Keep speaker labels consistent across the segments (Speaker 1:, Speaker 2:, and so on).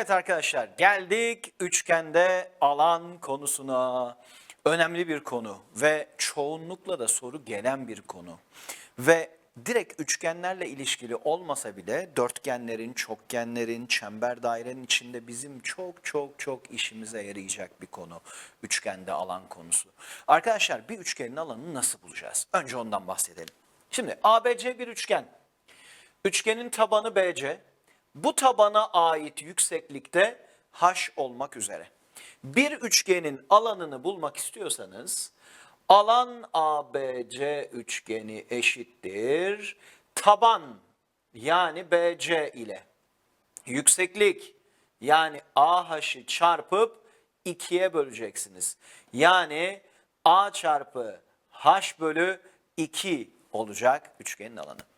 Speaker 1: Evet arkadaşlar geldik üçgende alan konusuna. Önemli bir konu ve çoğunlukla da soru gelen bir konu. Ve direkt üçgenlerle ilişkili olmasa bile dörtgenlerin, çokgenlerin, çember dairenin içinde bizim çok çok çok işimize yarayacak bir konu. Üçgende alan konusu. Arkadaşlar bir üçgenin alanını nasıl bulacağız? Önce ondan bahsedelim. Şimdi ABC bir üçgen. Üçgenin tabanı BC. Bu tabana ait yükseklikte H olmak üzere. Bir üçgenin alanını bulmak istiyorsanız alan ABC üçgeni eşittir taban yani BC ile yükseklik yani AH'ı çarpıp 2'ye böleceksiniz. Yani A çarpı H bölü 2 olacak üçgenin alanı.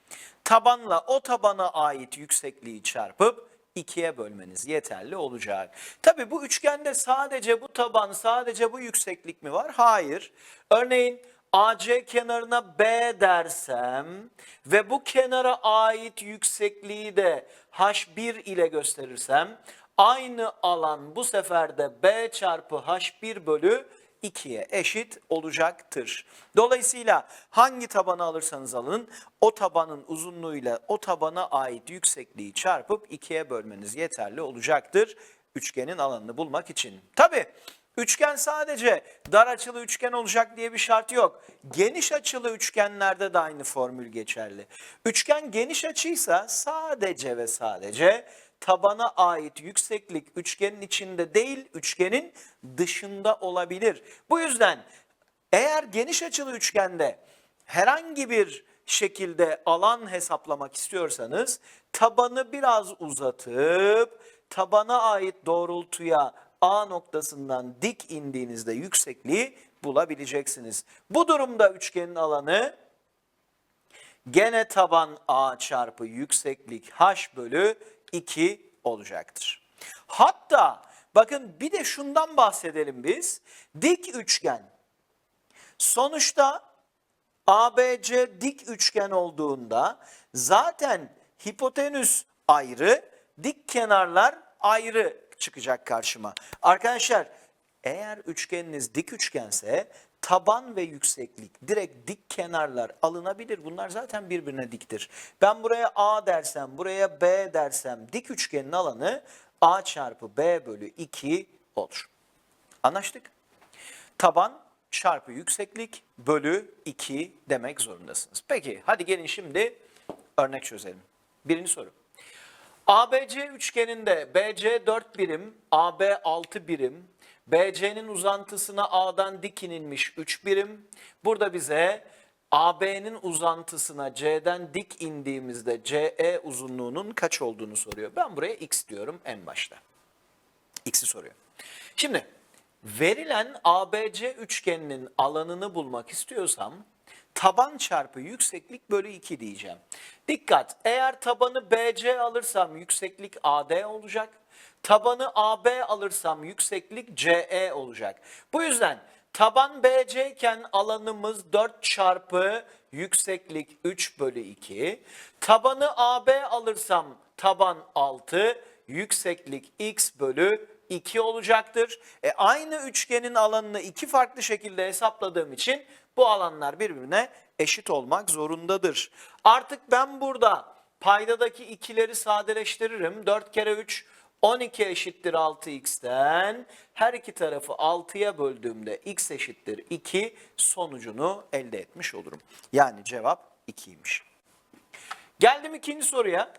Speaker 1: Tabanla o tabana ait yüksekliği çarpıp 2'ye bölmeniz yeterli olacak. Tabi bu üçgende sadece bu taban, sadece bu yükseklik mi var? Hayır. Örneğin AC kenarına B dersem ve bu kenara ait yüksekliği de H1 ile gösterirsem aynı alan bu sefer de B çarpı H1 bölü 2'ye eşit olacaktır. Dolayısıyla hangi tabanı alırsanız alın o tabanın uzunluğuyla o tabana ait yüksekliği çarpıp 2'ye bölmeniz yeterli olacaktır üçgenin alanını bulmak için. Tabi üçgen sadece dar açılı üçgen olacak diye bir şart yok. Geniş açılı üçgenlerde de aynı formül geçerli. Üçgen geniş açıysa sadece ve sadece tabana ait yükseklik üçgenin içinde değil, üçgenin dışında olabilir. Bu yüzden eğer geniş açılı üçgende herhangi bir şekilde alan hesaplamak istiyorsanız tabanı biraz uzatıp tabana ait doğrultuya A noktasından dik indiğinizde yüksekliği bulabileceksiniz. Bu durumda üçgenin alanı gene taban A çarpı yükseklik H bölü 2 olacaktır. Hatta bakın bir de şundan bahsedelim biz. Dik üçgen. Sonuçta ABC dik üçgen olduğunda zaten hipotenüs ayrı, dik kenarlar ayrı çıkacak karşıma. Arkadaşlar eğer üçgeniniz dik üçgense taban ve yükseklik direkt dik kenarlar alınabilir. Bunlar zaten birbirine diktir. Ben buraya A dersem, buraya B dersem dik üçgenin alanı A çarpı B bölü 2 olur. Anlaştık? Taban çarpı yükseklik bölü 2 demek zorundasınız. Peki hadi gelin şimdi örnek çözelim. Birinci soru. ABC üçgeninde BC 4 birim, AB 6 birim, BC'nin uzantısına A'dan dik inilmiş 3 birim. Burada bize AB'nin uzantısına C'den dik indiğimizde CE uzunluğunun kaç olduğunu soruyor. Ben buraya X diyorum en başta. X'i soruyor. Şimdi verilen ABC üçgeninin alanını bulmak istiyorsam taban çarpı yükseklik bölü 2 diyeceğim. Dikkat eğer tabanı BC alırsam yükseklik AD olacak. Tabanı AB alırsam yükseklik CE olacak. Bu yüzden taban BC iken alanımız 4 çarpı yükseklik 3 bölü 2. Tabanı AB alırsam taban 6, yükseklik x bölü 2 olacaktır. E aynı üçgenin alanını iki farklı şekilde hesapladığım için bu alanlar birbirine eşit olmak zorundadır. Artık ben burada paydadaki ikileri sadeleştiririm. 4 kere 3 12 eşittir 6x'ten her iki tarafı 6'ya böldüğümde x eşittir 2 sonucunu elde etmiş olurum. Yani cevap 2'ymiş. Geldim ikinci soruya.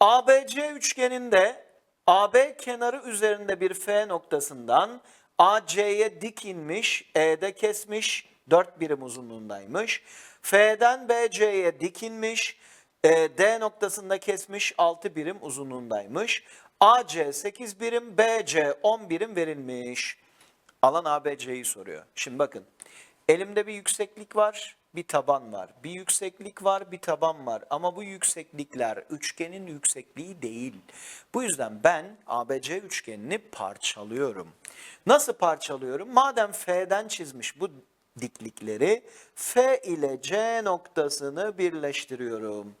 Speaker 1: ABC üçgeninde AB kenarı üzerinde bir F noktasından AC'ye dik inmiş, E'de kesmiş, 4 birim uzunluğundaymış. F'den BC'ye dik inmiş, e, D noktasında kesmiş, 6 birim uzunluğundaymış. AC 8 birim, BC 10 birim verilmiş. Alan ABC'yi soruyor. Şimdi bakın, elimde bir yükseklik var, bir taban var. Bir yükseklik var, bir taban var. Ama bu yükseklikler üçgenin yüksekliği değil. Bu yüzden ben ABC üçgenini parçalıyorum. Nasıl parçalıyorum? Madem F'den çizmiş bu diklikleri F ile C noktasını birleştiriyorum.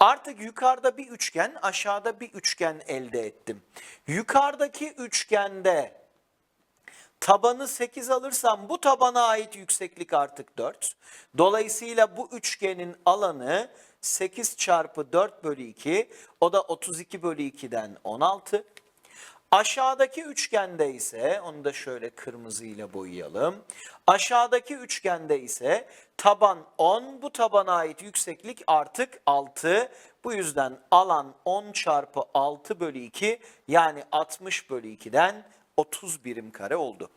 Speaker 1: Artık yukarıda bir üçgen, aşağıda bir üçgen elde ettim. Yukarıdaki üçgende tabanı 8 alırsam bu tabana ait yükseklik artık 4. Dolayısıyla bu üçgenin alanı 8 çarpı 4 bölü 2 o da 32 bölü 2'den 16. Aşağıdaki üçgende ise onu da şöyle kırmızıyla boyayalım. Aşağıdaki üçgende ise taban 10 bu tabana ait yükseklik artık 6. Bu yüzden alan 10 çarpı 6 bölü 2 yani 60 bölü 2'den 30 birim kare oldu.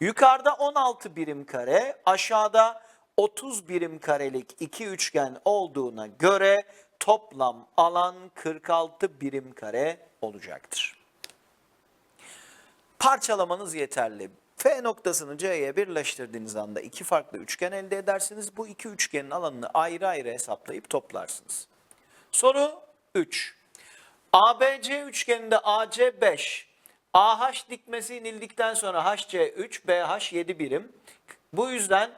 Speaker 1: Yukarıda 16 birim kare aşağıda 30 birim karelik iki üçgen olduğuna göre toplam alan 46 birim kare olacaktır parçalamanız yeterli. F noktasını C'ye birleştirdiğiniz anda iki farklı üçgen elde edersiniz. Bu iki üçgenin alanını ayrı ayrı hesaplayıp toplarsınız. Soru 3. ABC üçgeninde AC 5, AH dikmesi inildikten sonra HC 3, BH 7 birim. Bu yüzden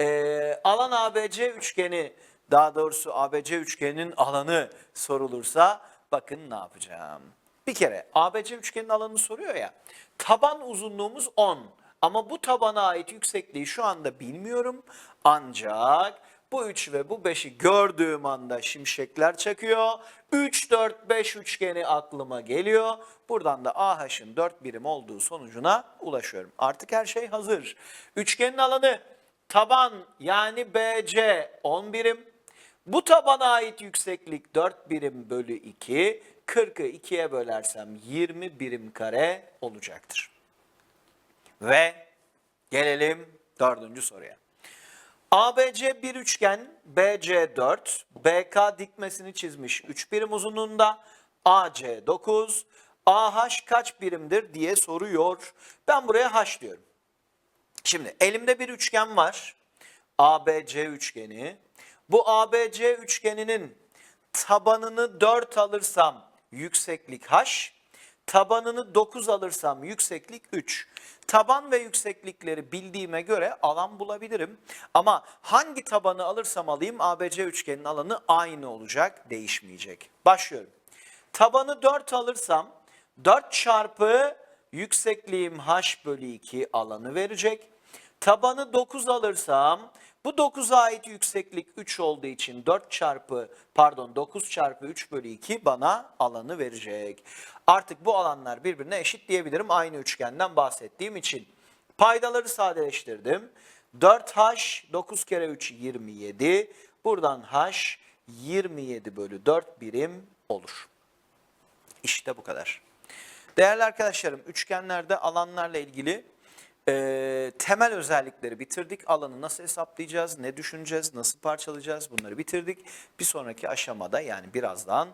Speaker 1: eee, alan ABC üçgeni, daha doğrusu ABC üçgeninin alanı sorulursa bakın ne yapacağım. Bir kere ABC üçgenin alanını soruyor ya. Taban uzunluğumuz 10 ama bu tabana ait yüksekliği şu anda bilmiyorum. Ancak bu 3 ve bu 5'i gördüğüm anda şimşekler çakıyor. 3, 4, 5 üçgeni aklıma geliyor. Buradan da AH'ın 4 birim olduğu sonucuna ulaşıyorum. Artık her şey hazır. Üçgenin alanı taban yani BC 10 birim. Bu tabana ait yükseklik 4 birim bölü 2. 40'ı 2'ye bölersem 20 birim kare olacaktır. Ve gelelim dördüncü soruya. ABC bir üçgen, BC 4, BK dikmesini çizmiş 3 birim uzunluğunda, AC 9, AH kaç birimdir diye soruyor. Ben buraya H diyorum. Şimdi elimde bir üçgen var. ABC üçgeni. Bu ABC üçgeninin tabanını 4 alırsam yükseklik h, tabanını 9 alırsam yükseklik 3. Taban ve yükseklikleri bildiğime göre alan bulabilirim. Ama hangi tabanı alırsam alayım ABC üçgenin alanı aynı olacak, değişmeyecek. Başlıyorum. Tabanı 4 alırsam 4 çarpı yüksekliğim h bölü 2 alanı verecek. Tabanı 9 alırsam bu 9'a ait yükseklik 3 olduğu için 4 çarpı pardon 9 çarpı 3 bölü 2 bana alanı verecek. Artık bu alanlar birbirine eşit diyebilirim aynı üçgenden bahsettiğim için. Paydaları sadeleştirdim. 4h 9 kere 3 27. Buradan h 27 bölü 4 birim olur. İşte bu kadar. Değerli arkadaşlarım üçgenlerde alanlarla ilgili e, temel özellikleri bitirdik. Alanı nasıl hesaplayacağız, ne düşüneceğiz, nasıl parçalayacağız bunları bitirdik. Bir sonraki aşamada yani birazdan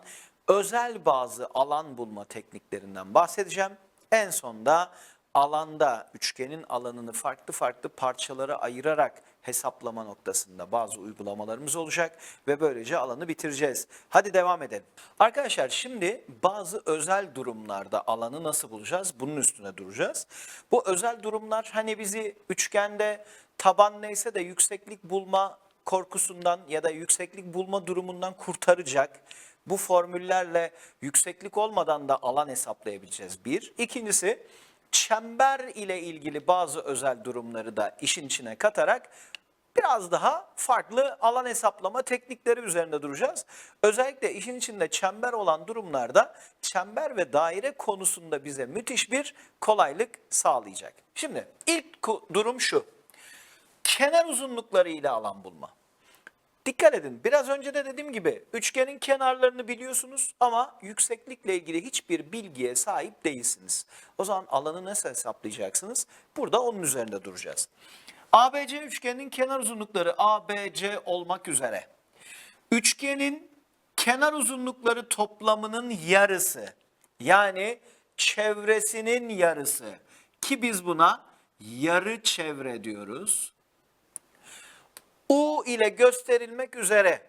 Speaker 1: özel bazı alan bulma tekniklerinden bahsedeceğim. En sonda alanda üçgenin alanını farklı farklı parçalara ayırarak hesaplama noktasında bazı uygulamalarımız olacak ve böylece alanı bitireceğiz. Hadi devam edelim. Arkadaşlar şimdi bazı özel durumlarda alanı nasıl bulacağız? Bunun üstüne duracağız. Bu özel durumlar hani bizi üçgende taban neyse de yükseklik bulma korkusundan ya da yükseklik bulma durumundan kurtaracak. Bu formüllerle yükseklik olmadan da alan hesaplayabileceğiz. Bir. İkincisi çember ile ilgili bazı özel durumları da işin içine katarak biraz daha farklı alan hesaplama teknikleri üzerinde duracağız. Özellikle işin içinde çember olan durumlarda çember ve daire konusunda bize müthiş bir kolaylık sağlayacak. Şimdi ilk durum şu. Kenar uzunlukları ile alan bulma. Dikkat edin biraz önce de dediğim gibi üçgenin kenarlarını biliyorsunuz ama yükseklikle ilgili hiçbir bilgiye sahip değilsiniz. O zaman alanı nasıl hesaplayacaksınız? Burada onun üzerinde duracağız. ABC üçgenin kenar uzunlukları ABC olmak üzere. Üçgenin kenar uzunlukları toplamının yarısı yani çevresinin yarısı ki biz buna yarı çevre diyoruz. U ile gösterilmek üzere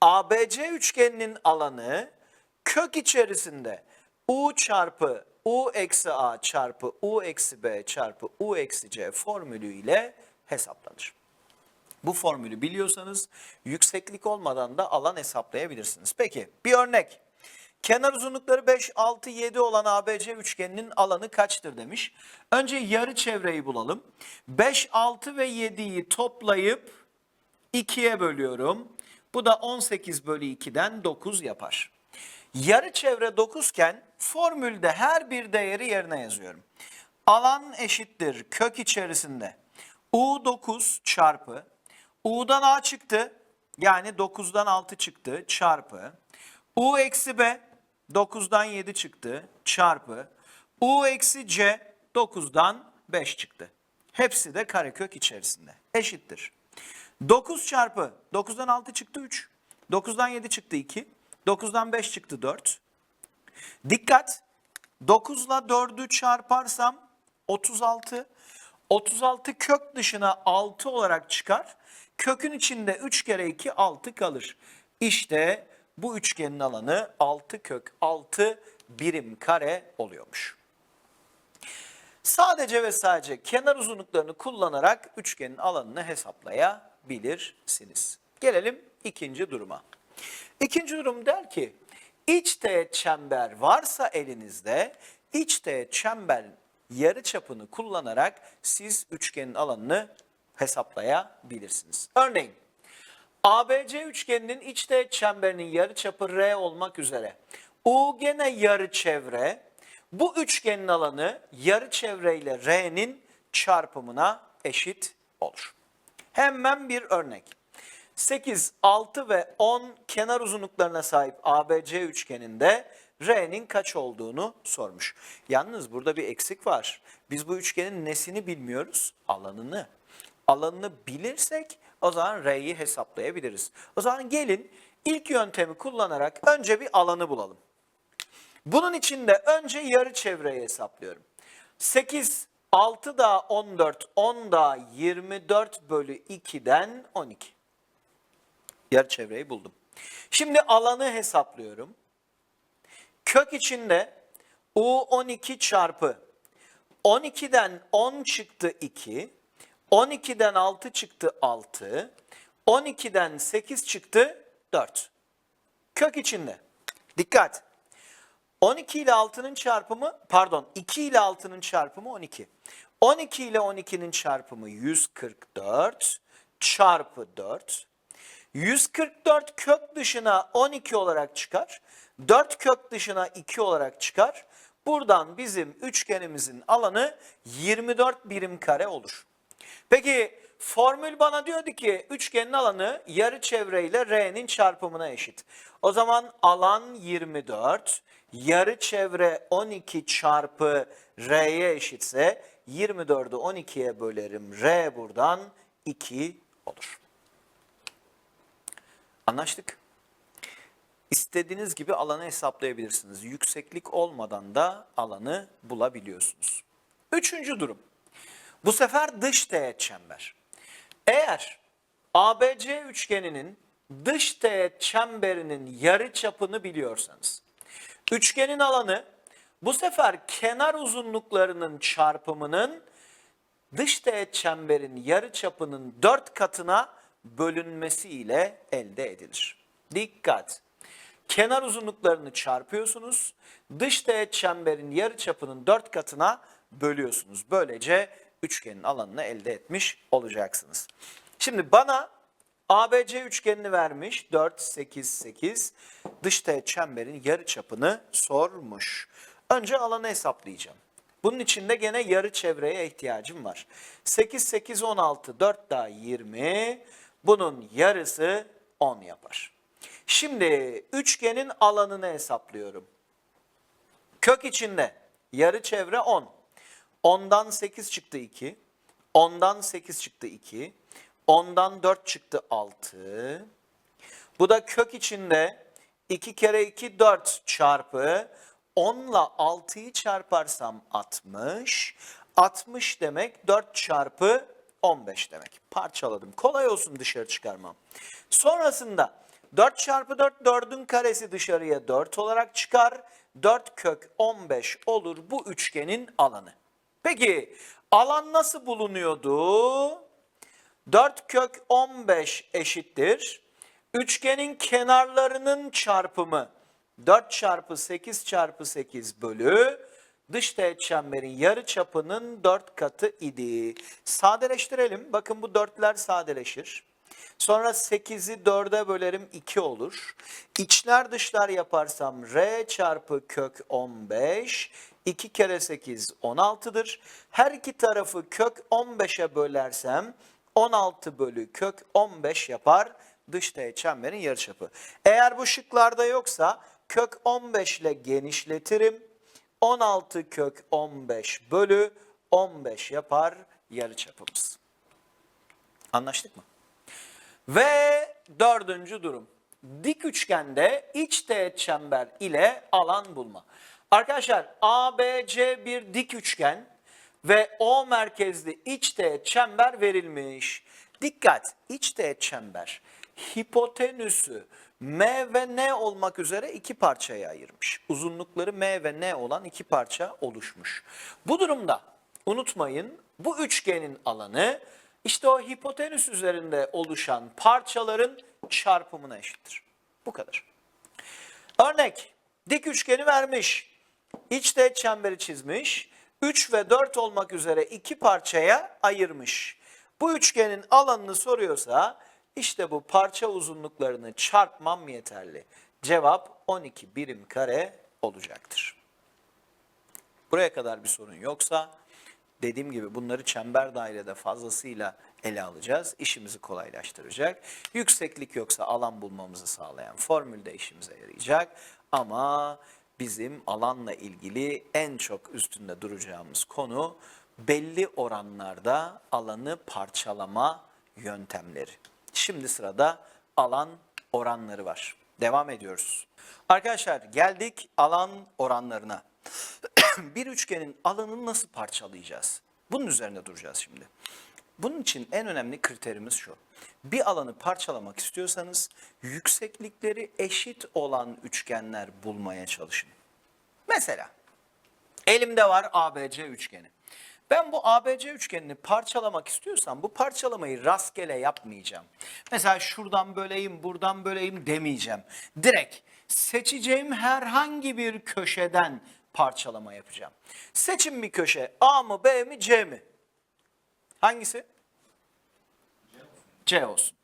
Speaker 1: ABC üçgeninin alanı kök içerisinde U çarpı U eksi A çarpı U eksi B çarpı U eksi C formülü ile hesaplanır. Bu formülü biliyorsanız yükseklik olmadan da alan hesaplayabilirsiniz. Peki bir örnek. Kenar uzunlukları 5, 6, 7 olan ABC üçgeninin alanı kaçtır demiş. Önce yarı çevreyi bulalım. 5, 6 ve 7'yi toplayıp 2'ye bölüyorum. Bu da 18 bölü 2'den 9 yapar. Yarı çevre 9 iken formülde her bir değeri yerine yazıyorum. Alan eşittir kök içerisinde U9 çarpı U'dan A çıktı yani 9'dan 6 çıktı çarpı U eksi B 9'dan 7 çıktı çarpı U eksi C 9'dan 5 çıktı. Hepsi de karekök içerisinde eşittir. 9 çarpı 9'dan 6 çıktı 3. 9'dan 7 çıktı 2. 9'dan 5 çıktı 4. Dikkat 9 ile 4'ü çarparsam 36. 36 kök dışına 6 olarak çıkar. Kökün içinde 3 kere 2 6 kalır. İşte bu üçgenin alanı 6 kök 6 birim kare oluyormuş. Sadece ve sadece kenar uzunluklarını kullanarak üçgenin alanını hesaplayabilirsiniz. Gelelim ikinci duruma. İkinci durum der ki iç teğet çember varsa elinizde iç teğet çember yarı çapını kullanarak siz üçgenin alanını hesaplayabilirsiniz. Örneğin ABC üçgeninin iç teğet çemberinin yarıçapı R olmak üzere. U gene yarı çevre. Bu üçgenin alanı yarı çevre ile R'nin çarpımına eşit olur. Hemen bir örnek. 8, 6 ve 10 kenar uzunluklarına sahip ABC üçgeninde R'nin kaç olduğunu sormuş. Yalnız burada bir eksik var. Biz bu üçgenin nesini bilmiyoruz? Alanını. Alanını bilirsek o zaman R'yi hesaplayabiliriz. O zaman gelin ilk yöntemi kullanarak önce bir alanı bulalım. Bunun için de önce yarı çevreyi hesaplıyorum. 8, 6 daha 14, 10 daha 24 bölü 2'den 12. Yarı çevreyi buldum. Şimdi alanı hesaplıyorum. Kök içinde U12 çarpı 12'den 10 çıktı 2, 12'den 6 çıktı 6, 12'den 8 çıktı 4. Kök içinde. Dikkat. 12 ile 6'nın çarpımı pardon 2 ile 6'nın çarpımı 12. 12 ile 12'nin çarpımı 144 çarpı 4. 144 kök dışına 12 olarak çıkar. 4 kök dışına 2 olarak çıkar. Buradan bizim üçgenimizin alanı 24 birim kare olur. Peki formül bana diyordu ki üçgenin alanı yarı çevreyle R'nin çarpımına eşit. O zaman alan 24, yarı çevre 12 çarpı R'ye eşitse 24'ü 12'ye bölerim. R buradan 2 olur. Anlaştık. İstediğiniz gibi alanı hesaplayabilirsiniz. Yükseklik olmadan da alanı bulabiliyorsunuz. Üçüncü durum. Bu sefer dış teğet çember. Eğer ABC üçgeninin dış teğet çemberinin yarı çapını biliyorsanız, üçgenin alanı bu sefer kenar uzunluklarının çarpımının dış teğet çemberin yarı çapının 4 katına bölünmesi ile elde edilir. Dikkat! Kenar uzunluklarını çarpıyorsunuz. Dış teğet çemberin yarı çapının 4 katına bölüyorsunuz. Böylece üçgenin alanını elde etmiş olacaksınız. Şimdi bana ABC üçgenini vermiş 4, 8, 8. Dış teğet çemberin yarı çapını sormuş. Önce alanı hesaplayacağım. Bunun için de gene yarı çevreye ihtiyacım var. 8, 8, 16, 4 daha 20. Bunun yarısı 10 yapar. Şimdi üçgenin alanını hesaplıyorum. Kök içinde yarı çevre 10. 10'dan 8 çıktı 2. 10'dan 8 çıktı 2. 10'dan 4 çıktı 6. Bu da kök içinde 2 kere 2 4 çarpı 10 ile 6'yı çarparsam 60. 60 demek 4 çarpı 15 demek. Parçaladım. Kolay olsun dışarı çıkarmam. Sonrasında 4 çarpı 4 4'ün karesi dışarıya 4 olarak çıkar. 4 kök 15 olur bu üçgenin alanı. Peki alan nasıl bulunuyordu? 4 kök 15 eşittir. Üçgenin kenarlarının çarpımı 4 çarpı 8 çarpı 8 bölü dış teğet çemberin yarı çapının 4 katı idi. Sadeleştirelim. Bakın bu dörtler sadeleşir. Sonra 8'i 4'e bölerim 2 olur. İçler dışlar yaparsam r çarpı kök 15 2 kere 8 16'dır. Her iki tarafı kök 15'e bölersem 16 bölü kök 15 yapar dış teğet çemberin yarıçapı. Eğer bu şıklarda yoksa kök 15 ile genişletirim. 16 kök 15 bölü 15 yapar yarıçapımız. Anlaştık mı? Ve dördüncü durum. Dik üçgende iç teğet çember ile alan bulma. Arkadaşlar ABC bir dik üçgen ve O merkezli iç teğet çember verilmiş. Dikkat iç teğet çember hipotenüsü M ve N olmak üzere iki parçaya ayırmış. Uzunlukları M ve N olan iki parça oluşmuş. Bu durumda unutmayın bu üçgenin alanı işte o hipotenüs üzerinde oluşan parçaların çarpımına eşittir. Bu kadar. Örnek dik üçgeni vermiş. İç teğet çemberi çizmiş. 3 ve 4 olmak üzere iki parçaya ayırmış. Bu üçgenin alanını soruyorsa işte bu parça uzunluklarını çarpmam yeterli. Cevap 12 birim kare olacaktır. Buraya kadar bir sorun yoksa dediğim gibi bunları çember dairede fazlasıyla ele alacağız. İşimizi kolaylaştıracak. Yükseklik yoksa alan bulmamızı sağlayan formül de işimize yarayacak. Ama bizim alanla ilgili en çok üstünde duracağımız konu belli oranlarda alanı parçalama yöntemleri. Şimdi sırada alan oranları var. Devam ediyoruz. Arkadaşlar geldik alan oranlarına. bir üçgenin alanını nasıl parçalayacağız? Bunun üzerine duracağız şimdi. Bunun için en önemli kriterimiz şu. Bir alanı parçalamak istiyorsanız yükseklikleri eşit olan üçgenler bulmaya çalışın. Mesela elimde var ABC üçgeni. Ben bu ABC üçgenini parçalamak istiyorsam bu parçalamayı rastgele yapmayacağım. Mesela şuradan böleyim, buradan böleyim demeyeceğim. Direkt seçeceğim herhangi bir köşeden parçalama yapacağım. Seçin bir köşe A mı B mi C mi? Hangisi? C olsun.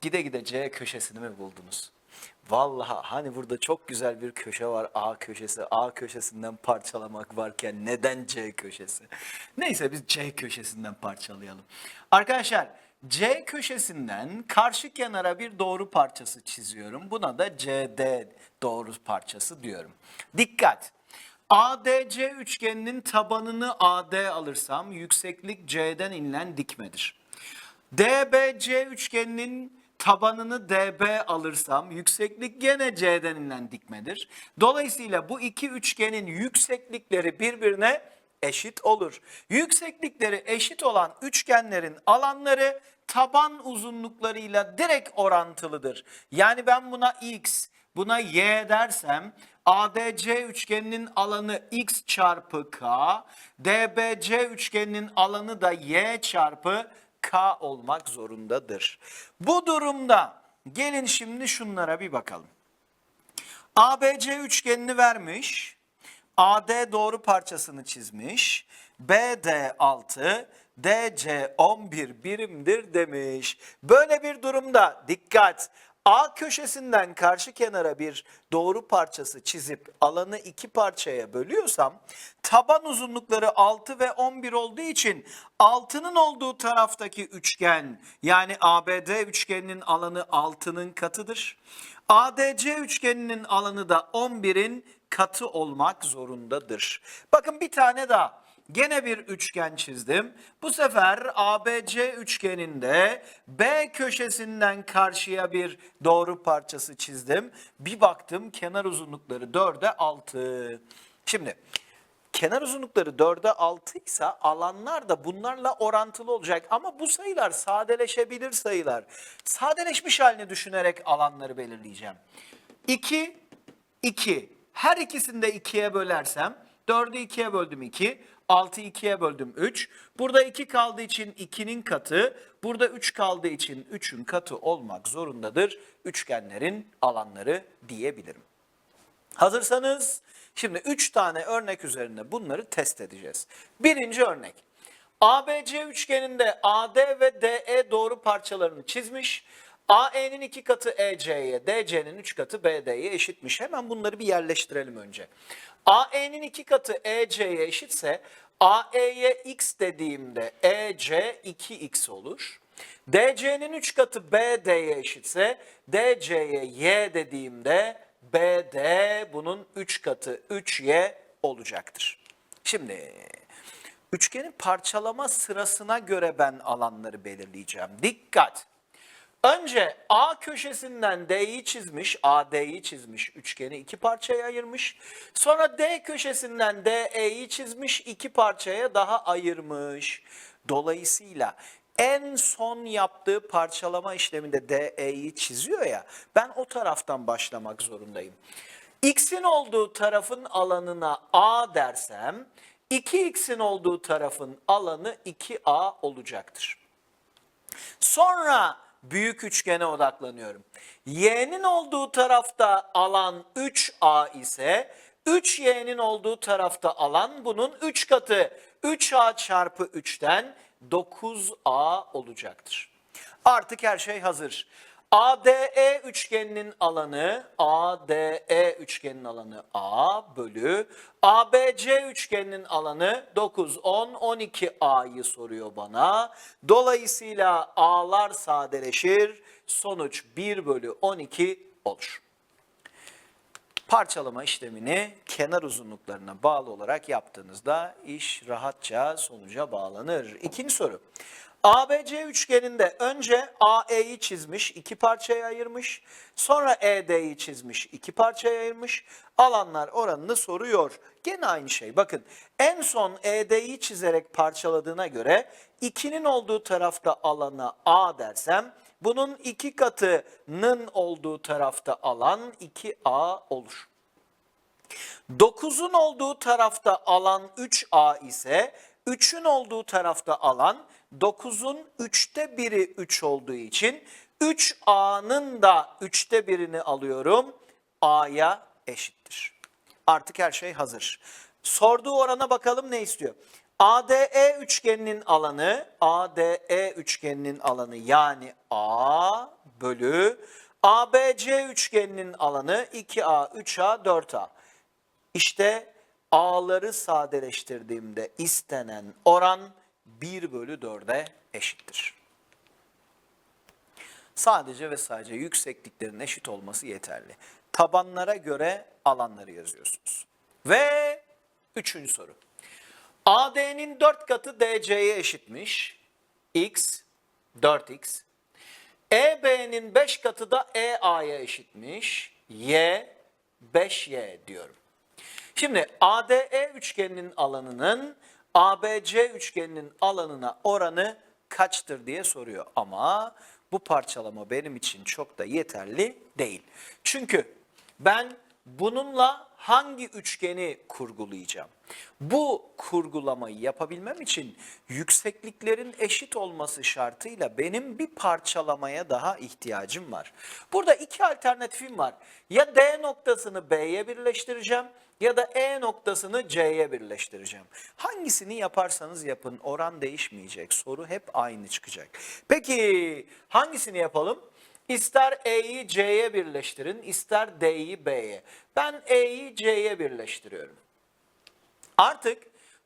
Speaker 1: Gide gide C köşesini mi buldunuz? Vallahi hani burada çok güzel bir köşe var A köşesi. A köşesinden parçalamak varken neden C köşesi? Neyse biz C köşesinden parçalayalım. Arkadaşlar C köşesinden karşı kenara bir doğru parçası çiziyorum. Buna da CD doğru parçası diyorum. Dikkat! ADC üçgeninin tabanını AD alırsam yükseklik C'den inilen dikmedir. DBC üçgeninin tabanını DB alırsam yükseklik gene C'den inilen dikmedir. Dolayısıyla bu iki üçgenin yükseklikleri birbirine eşit olur. Yükseklikleri eşit olan üçgenlerin alanları taban uzunluklarıyla direkt orantılıdır. Yani ben buna x, buna y dersem ADC üçgeninin alanı x çarpı k, DBC üçgeninin alanı da y çarpı k olmak zorundadır. Bu durumda gelin şimdi şunlara bir bakalım. ABC üçgenini vermiş. AD doğru parçasını çizmiş. BD 6, DC 11 birimdir demiş. Böyle bir durumda dikkat. A köşesinden karşı kenara bir doğru parçası çizip alanı iki parçaya bölüyorsam taban uzunlukları 6 ve 11 olduğu için 6'nın olduğu taraftaki üçgen yani ABD üçgeninin alanı 6'nın katıdır. ADC üçgeninin alanı da 11'in katı olmak zorundadır. Bakın bir tane daha. Gene bir üçgen çizdim. Bu sefer ABC üçgeninde B köşesinden karşıya bir doğru parçası çizdim. Bir baktım kenar uzunlukları 4'e 6. Şimdi kenar uzunlukları 4'e 6 ise alanlar da bunlarla orantılı olacak. Ama bu sayılar sadeleşebilir sayılar. Sadeleşmiş halini düşünerek alanları belirleyeceğim. 2, 2. Her ikisini de 2'ye bölersem 4'ü 2'ye böldüm 2. 6'yı 2'ye böldüm 3. Burada 2 kaldığı için 2'nin katı, burada 3 kaldığı için 3'ün katı olmak zorundadır. Üçgenlerin alanları diyebilirim. Hazırsanız şimdi 3 tane örnek üzerinde bunları test edeceğiz. Birinci örnek. ABC üçgeninde AD ve DE doğru parçalarını çizmiş. AE'nin iki katı EC'ye, DC'nin üç katı BD'ye eşitmiş. Hemen bunları bir yerleştirelim önce. AE'nin iki katı EC'ye eşitse AE'ye x dediğimde EC 2x olur. DC'nin 3 katı BD'ye eşitse DC'ye y dediğimde BD bunun 3 katı 3y olacaktır. Şimdi üçgenin parçalama sırasına göre ben alanları belirleyeceğim. Dikkat! Önce A köşesinden D'yi çizmiş, AD'yi çizmiş, üçgeni iki parçaya ayırmış. Sonra D köşesinden DE'yi çizmiş, iki parçaya daha ayırmış. Dolayısıyla en son yaptığı parçalama işleminde DE'yi çiziyor ya, ben o taraftan başlamak zorundayım. X'in olduğu tarafın alanına A dersem, 2X'in olduğu tarafın alanı 2A olacaktır. Sonra büyük üçgene odaklanıyorum. Y'nin olduğu tarafta alan 3A ise 3Y'nin olduğu tarafta alan bunun 3 katı 3A çarpı 3'ten 9A olacaktır. Artık her şey hazır. ADE üçgeninin alanı ADE üçgeninin alanı A bölü ABC üçgeninin alanı 9 10 12 A'yı soruyor bana. Dolayısıyla A'lar sadeleşir. Sonuç 1 bölü 12 olur. Parçalama işlemini kenar uzunluklarına bağlı olarak yaptığınızda iş rahatça sonuca bağlanır. İkinci soru. ABC üçgeninde önce AE'yi çizmiş, iki parçaya ayırmış. Sonra ED'yi çizmiş, iki parçaya ayırmış. Alanlar oranını soruyor. Gene aynı şey. Bakın en son ED'yi çizerek parçaladığına göre 2'nin olduğu tarafta alana A dersem bunun iki katının olduğu tarafta alan 2A olur. 9'un olduğu tarafta alan 3A ise 3'ün olduğu tarafta alan 9'un 3'te biri 3 olduğu için 3A'nın da 3'te birini alıyorum. A'ya eşittir. Artık her şey hazır. Sorduğu orana bakalım ne istiyor? ADE üçgeninin alanı, ADE üçgeninin alanı yani A bölü ABC üçgeninin alanı 2A, 3A, 4A. İşte A'ları sadeleştirdiğimde istenen oran 1 bölü 4'e eşittir. Sadece ve sadece yüksekliklerin eşit olması yeterli. Tabanlara göre alanları yazıyorsunuz. Ve üçüncü soru. AD'nin 4 katı DC'ye eşitmiş. X 4x. EB'nin 5 katı da EA'ya eşitmiş. Y 5Y diyorum. Şimdi ADE üçgeninin alanının ABC üçgeninin alanına oranı kaçtır diye soruyor. Ama bu parçalama benim için çok da yeterli değil. Çünkü ben bununla hangi üçgeni kurgulayacağım? Bu kurgulamayı yapabilmem için yüksekliklerin eşit olması şartıyla benim bir parçalamaya daha ihtiyacım var. Burada iki alternatifim var. Ya D noktasını B'ye birleştireceğim ya da E noktasını C'ye birleştireceğim. Hangisini yaparsanız yapın oran değişmeyecek. Soru hep aynı çıkacak. Peki hangisini yapalım? İster E'yi C'ye birleştirin, ister D'yi B'ye. Ben E'yi C'ye birleştiriyorum. Artık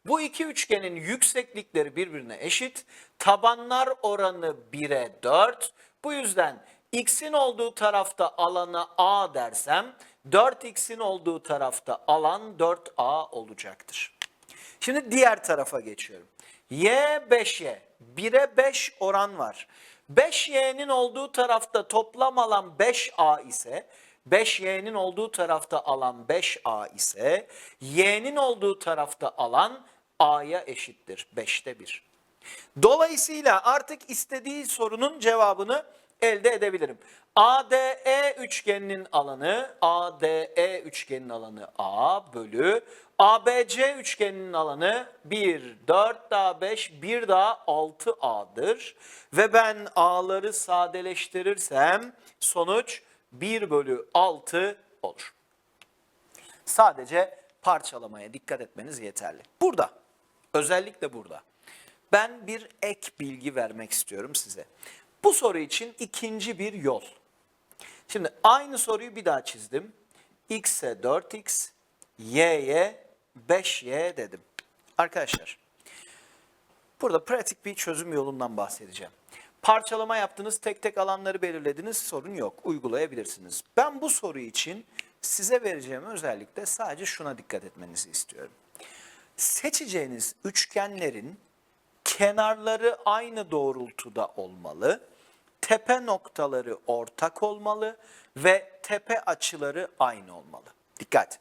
Speaker 1: bu iki üçgenin yükseklikleri birbirine eşit. Tabanlar oranı 1'e 4. Bu yüzden x'in olduğu tarafta alana a dersem 4x'in olduğu tarafta alan 4a olacaktır. Şimdi diğer tarafa geçiyorum. Y 5y. 1'e 5 oran var. 5y'nin olduğu tarafta toplam alan 5a ise 5y'nin olduğu tarafta alan 5a ise y'nin olduğu tarafta alan a'ya eşittir. 5'te 1. Dolayısıyla artık istediği sorunun cevabını elde edebilirim. ADE üçgeninin alanı, ADE üçgeninin alanı A bölü ABC üçgeninin alanı 1, 4 daha 5, 1 daha 6A'dır. Ve ben A'ları sadeleştirirsem sonuç 1 bölü 6 olur. Sadece parçalamaya dikkat etmeniz yeterli. Burada, özellikle burada ben bir ek bilgi vermek istiyorum size. Bu soru için ikinci bir yol. Şimdi aynı soruyu bir daha çizdim. X'e 4x, y'ye 5y dedim. Arkadaşlar, burada pratik bir çözüm yolundan bahsedeceğim. Parçalama yaptınız, tek tek alanları belirlediniz, sorun yok, uygulayabilirsiniz. Ben bu soru için size vereceğim özellikle sadece şuna dikkat etmenizi istiyorum. Seçeceğiniz üçgenlerin kenarları aynı doğrultuda olmalı, tepe noktaları ortak olmalı ve tepe açıları aynı olmalı. Dikkat!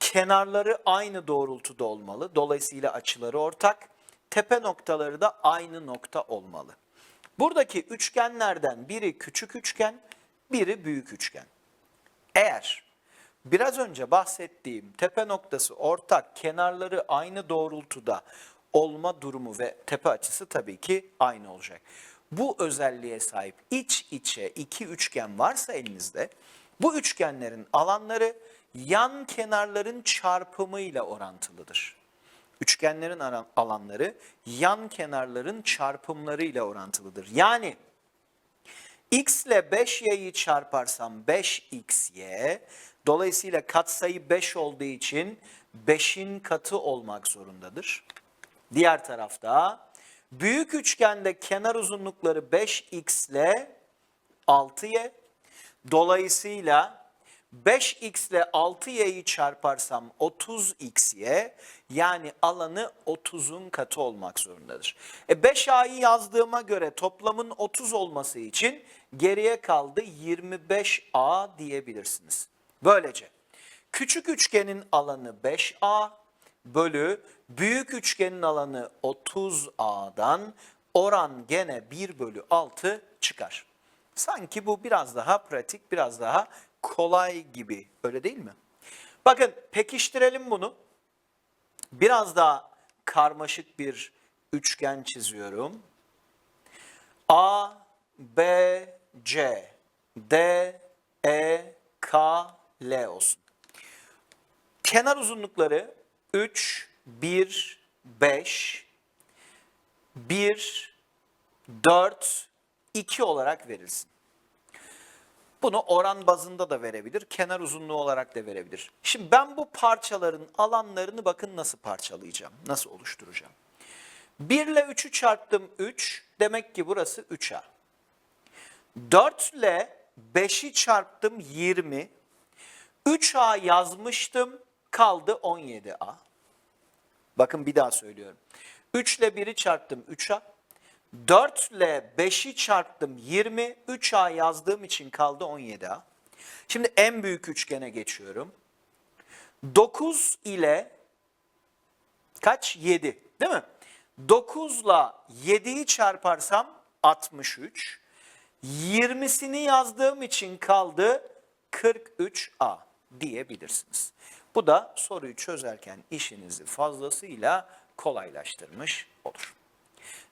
Speaker 1: Kenarları aynı doğrultuda olmalı, dolayısıyla açıları ortak, tepe noktaları da aynı nokta olmalı. Buradaki üçgenlerden biri küçük üçgen, biri büyük üçgen. Eğer biraz önce bahsettiğim tepe noktası ortak, kenarları aynı doğrultuda olma durumu ve tepe açısı tabii ki aynı olacak. Bu özelliğe sahip iç içe iki üçgen varsa elinizde bu üçgenlerin alanları yan kenarların çarpımıyla orantılıdır. Üçgenlerin alanları yan kenarların çarpımlarıyla orantılıdır. Yani x ile 5y'yi çarparsam 5xy, dolayısıyla katsayı 5 olduğu için 5'in katı olmak zorundadır. Diğer tarafta büyük üçgende kenar uzunlukları 5x ile 6y. Dolayısıyla 5x ile 6y'yi çarparsam 30xy yani alanı 30'un katı olmak zorundadır. E 5a'yı yazdığıma göre toplamın 30 olması için geriye kaldı 25a diyebilirsiniz. Böylece küçük üçgenin alanı 5a bölü büyük üçgenin alanı 30a'dan oran gene 1 bölü 6 çıkar. Sanki bu biraz daha pratik, biraz daha kolay gibi. Öyle değil mi? Bakın pekiştirelim bunu. Biraz daha karmaşık bir üçgen çiziyorum. A, B, C, D, E, K, L olsun. Kenar uzunlukları 3, 1, 5, 1, 4, 2 olarak verilsin. Bunu oran bazında da verebilir, kenar uzunluğu olarak da verebilir. Şimdi ben bu parçaların alanlarını bakın nasıl parçalayacağım, nasıl oluşturacağım. 1 ile 3'ü çarptım 3, demek ki burası 3A. 4 ile 5'i çarptım 20, 3A yazmıştım, kaldı 17A. Bakın bir daha söylüyorum. 3 ile 1'i çarptım 3A. 4 ile 5'i çarptım 20. 3A yazdığım için kaldı 17A. Şimdi en büyük üçgene geçiyorum. 9 ile kaç? 7 değil mi? 9 ile 7'yi çarparsam 63. 20'sini yazdığım için kaldı 43A diyebilirsiniz. Bu da soruyu çözerken işinizi fazlasıyla kolaylaştırmış olur.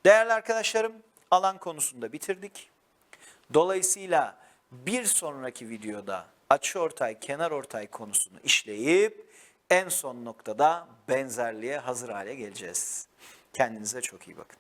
Speaker 1: Değerli arkadaşlarım, alan konusunda bitirdik. Dolayısıyla bir sonraki videoda açıortay, kenarortay konusunu işleyip en son noktada benzerliğe hazır hale geleceğiz. Kendinize çok iyi bakın.